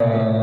નથી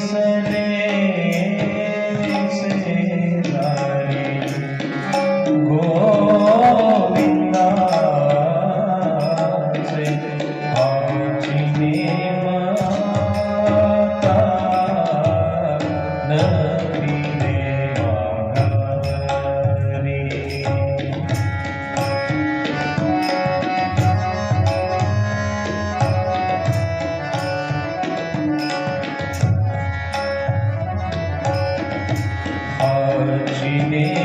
say Shri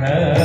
没。